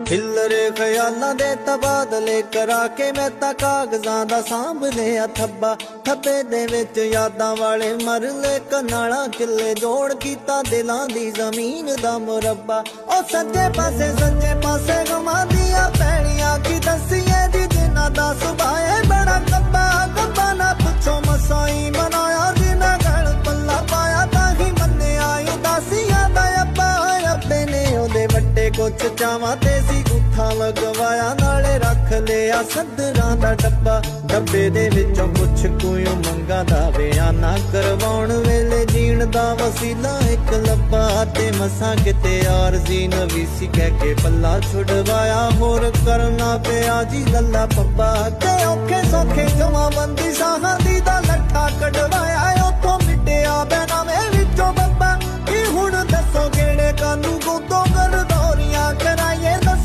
ਹਿੱਲਰੇ ਖਿਆਲਾਂ ਦੇ ਤਬਾਦਲੇ ਕਰਾ ਕੇ ਮੈਂ ਤਾਂ ਕਾਗਜ਼ਾਂ ਦਾ ਸਾਂਭ ਲਿਆ ਥੱਬਾ। ਥੱਬੇ ਦੇ ਵਿੱਚ ਯਾਦਾਂ ਵਾਲੇ ਮਰਲੇ ਕਨਾਲਾ ਕਿੱਲੇ ਜੋੜ ਕੀਤਾ ਦਿਲਾਂ ਦੀ ਜ਼ਮੀਨ ਦਾ ਮੁਰੱਬਾ। ਉਹ ਸੱਜੇ ਪਾਸੇ ਸੱਜੇ ਪਾਸੇ ਉਹਦੇ ਵੱਡੇ ਕੁਛ ਚਾਵਾਂ ਤੇ ਸੀ ਗੁੱਠਾ ਲਗਵਾਇਆ, ਨਾਲੇ ਰੱਖ ਲਿਆ ਸੱਦਰਾਂ ਦਾ ਡੱਬਾ। ਡੱਬੇ ਦੇ ਵਿੱਚੋਂ ਕੁਛ ਕੋਈ ਮੰਗਾ ਦਾ ਬਿਆਨਾ ਕਰਵਾਉਣ ਵੇਲੇ ਜੀਣ ਦਾ ਵਸੀਲਾ ਇੱਕ ਲੱਭਾ ਤੇ ਮਸਾਂ ਕਿਤੇ ਆਰਜ਼ੀ ਨਵੀਸੀ ਕਹਿ ਕੇ ਪੱਲਾ ਛੁਡਵਾਇਆ। ਹੋਰ ਕਰਨਾ ਪਿਆ ਜੀ ਲੱਲਾ ਪੱਬਾ ਤੇ ਔਖੇ ਸੌਖੇ ਜਮਾਬੰਦੀ ਸਾਹਾਂ